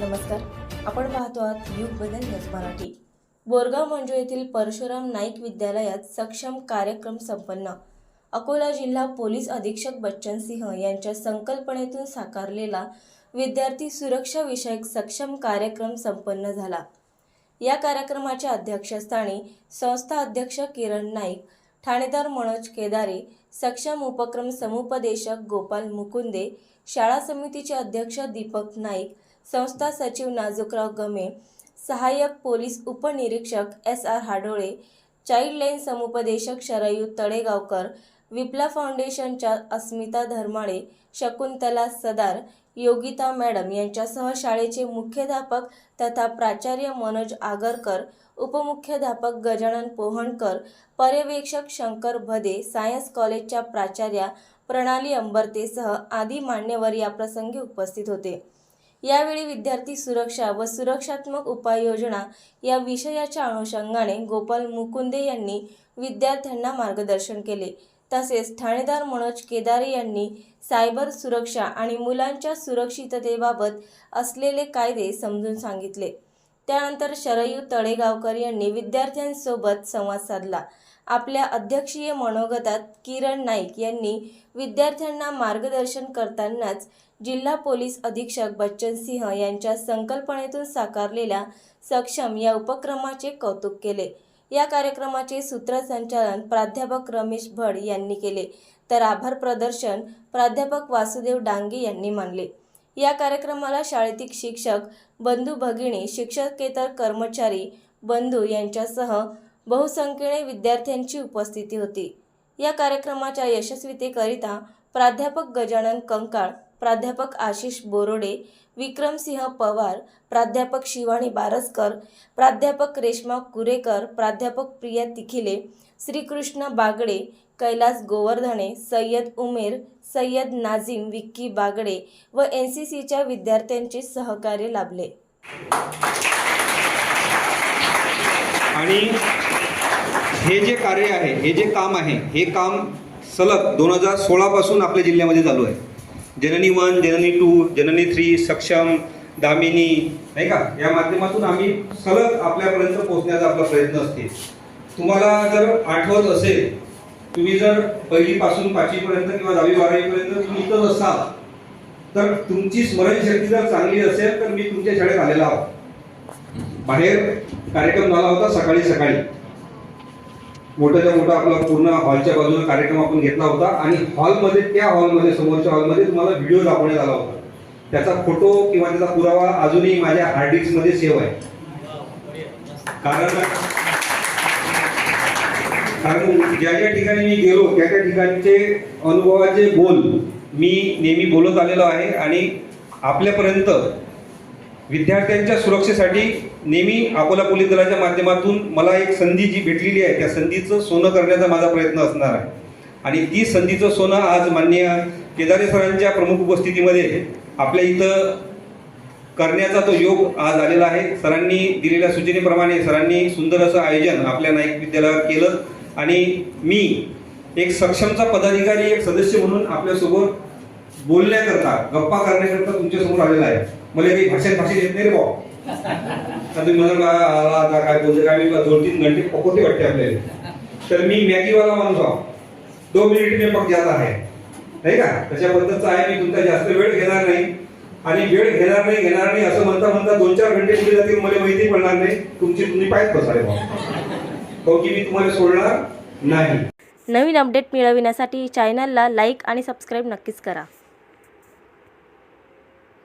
नमस्कार. आपण पाहतो आहात युग बदल न्यूज मराठी. बोरगाव मंजू येथील परशुराम नाईक विद्यालयात सक्षम कार्यक्रम संपन्न. अकोला जिल्हा पोलीस अधीक्षक बच्चन सिंह यांच्या संकल्पनेतून साकारलेला विद्यार्थी सुरक्षा विषयक सक्षम कार्यक्रम संपन्न झाला. या कार्यक्रमाच्या अध्यक्षस्थानी संस्था अध्यक्ष किरण नाईक ठाणेदार मनोज केदारे सक्षम उपक्रम समुपदेशक गोपाल मुकुंदे शाळा समितीचे अध्यक्ष दीपक नाईक संस्था सचिव नाजुकराव गमे सहाय्यक पोलीस उपनिरीक्षक S R Hadole child line समुपदेशक शरयू तळेगावकर विप्ला फाउंडेशनच्या अस्मिता धर्माळे शकुंतला सदार योगिता मॅडम यांच्यासह शाळेचे मुख्याध्यापक तथा प्राचार्य मनोज आगरकर उपमुख्याध्यापक गजानन पोहणकर पर्यवेक्षक शंकर भदे सायन्स कॉलेजच्या प्राचार्या प्रणाली अंबरतेसह आदी मान्यवर या प्रसंगी उपस्थित होते. यावेळी विद्यार्थी सुरक्षा व सुरक्षात्मक उपाययोजना या विषयाच्या अनुषंगाने गोपाल मुकुंदे यांनी विद्यार्थ्यांना मार्गदर्शन केले. तसेच ठाणेदार मनोज केदारे यांनी सायबर सुरक्षा आणि मुलांच्या सुरक्षिततेबाबत असलेले कायदे समजून सांगितले. त्यानंतर शरयू तळेगावकर यांनी विद्यार्थ्यांसोबत संवाद साधला. आपल्या अध्यक्षीय मनोगतात किरण नाईक यांनी विद्यार्थ्यांना मार्गदर्शन करतानाच जिल्हा पोलीस अधीक्षक बच्चन सिंह यांच्या संकल्पनेतून साकारलेल्या सक्षम या उपक्रमाचे कौतुक केले. या कार्यक्रमाचे सूत्रसंचालन प्राध्यापक रमेश भड यांनी केले. तर आभार प्रदर्शन प्राध्यापक वासुदेव डांगे यांनी मानले. या कार्यक्रमाला शाळेतील शिक्षक बंधू भगिनी शिक्षकेतर कर्मचारी बंधू यांच्यासह बहुसंख्येने विद्यार्थ्यांची उपस्थिती होती. या कार्यक्रमाच्या यशस्वीतेकरिता प्राध्यापक गजानन कंकाळ प्राध्यापक आशिष बोरोडे विक्रमसिंह पवार प्राध्यापक शिवानी बारसकर प्राध्यापक रेश्मा कुरेकर प्राध्यापक प्रिया तिखिले श्रीकृष्ण बागडे कैलास गोवर्धने सय्यद उमेर सय्यद नाझीम विक्की बागडे व एन सी सीच्या विद्यार्थ्यांचे सहकार्य लाभले. आणि हे जे कार्य आहे हे जे काम आहे हे काम सलग दोन हजार सोळापासून आपल्या जिल्ह्यामध्ये चालू आहे. Janani one Janani two Janani three Saksham Damini नाही का? या माध्यमातून आम्ही सलग आपल्यापर्यंत पोहोचण्याचा आपला प्रयत्न असते तुम्हाला जर आठवत असेल तुम्ही जर पहिलीपासून पाचवीपर्यंत किंवा दहावी बारावीपर्यंत तुम्ही इथंच असाल तर तुमची स्मरणशक्ती जर चांगली असेल तर मी तुमच्या शाळेत आलेला आहोत. बाहेर कार्यक्रम झाला होता सकाळी सकाळी. मोठ्याच्या मोठा आपला पूर्ण हॉलच्या बाजूला कार्यक्रम आपण घेतला होता आणि हॉलमध्ये त्या हॉलमध्ये समोरच्या हॉलमध्ये तुम्हाला व्हिडिओ दाखवण्यात आला होता. त्याचा फोटो किंवा त्याचा पुरावा अजूनही माझ्या हार्डमध्ये सेव्ह आहे. कारण कारण ज्या ज्या ठिकाणी मी गेलो त्या त्या ठिकाणचे अनुभवाचे बोल मी नेहमी बोलत आलेलो आहे आणि आपल्यापर्यंत विद्यार्थ्यांच्या सुरक्षेसाठी नेहमी अकोला पोलीस दलाच्या माध्यमातून मला एक संधी जी भेटलेली आहे त्या संधीचं सोनं करण्याचा माझा प्रयत्न असणार आहे. आणि ती संधीचं सोनं आज माननीय केदारे सरांच्या प्रमुख उपस्थितीमध्ये आपल्या इथं करण्याचा तो योग आज आलेला आहे. सरांनी दिलेल्या सूचनेप्रमाणे सरांनी सुंदर असं आयोजन आपल्या नाईक विद्यालयात केलं. आणि मी एक सक्षमचा पदाधिकारी एक सदस्य म्हणून आपल्यासोबत बोलण्याकरता गप्पा करण्याकरता तुमच्यासमोर आलेला आहे. मला काही भाषण भाषण येत नाही रे भाऊ. तुम्ही म्हणाल "बा, आला आता काय बोलतो काय मी दोन तीन घंटे पकोटे वाटते आपल्याला. तर मी मॅगीवाला माणूस आहोत दोन मिनिट मी पक जात आहे. नाही का? तशा आहे मी तुमचा जास्त वेळ घेणार नाही. आणि वेळ घेणार नाही घेणार नाही असं म्हणता म्हणता दोन चार घंटे पुढे जातील मला माहिती पडणार नाही. तुमची तुम्ही पायच बसाले भाऊ. हो की मी तुम्हाला सोडणार नाही. नवीन अपडेट मिळविण्यासाठी चॅनलला लाईक आणि सबस्क्राईब नक्कीच करा.